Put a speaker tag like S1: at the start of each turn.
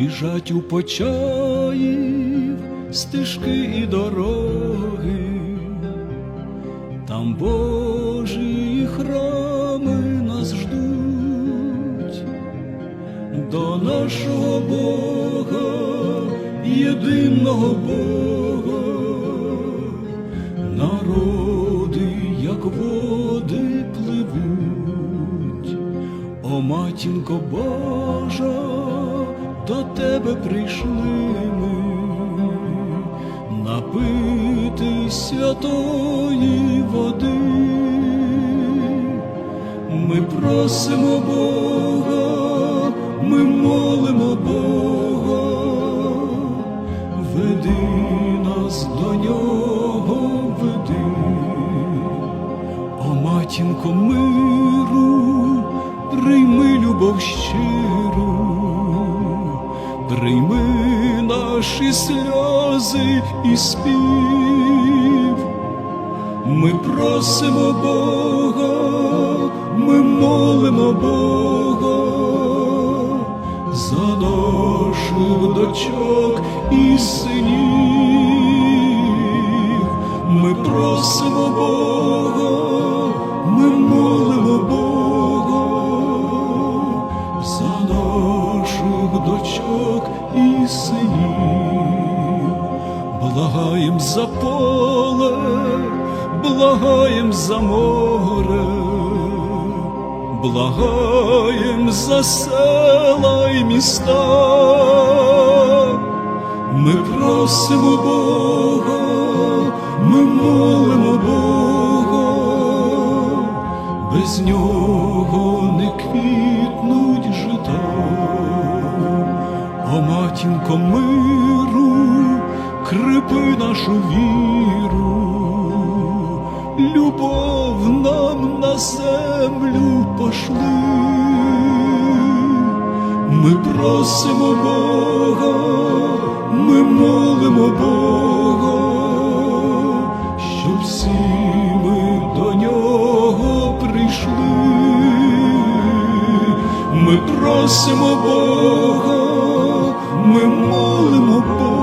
S1: біжать у почаїв стежки і дороги, там Божі храми нас ждуть, до нашого Бога, єдиного Бога, народи, як води пливуть, о матінко Божа, до тебе прийшли ми напити святої води. Ми просимо Бога, ми молимо Бога, веди нас до нього, веди, о матінко миру, прийми любов щиру, прийми наші сльози і спів. Ми просимо Бога, ми молимо Бога за наших дочок і синів. Дочок і синів. Благаєм за поле, благаєм за море, благаєм за села й міста. Ми просимо Бога, ми молимо Бога, без нього не квітнуть матінко миру, крепи нашу віру, любов нам на землю пошли. Ми просимо Бога, ми молимо Бога, щоб всі ми до нього прийшли. Ми просимо Бога, ми молимо Бога,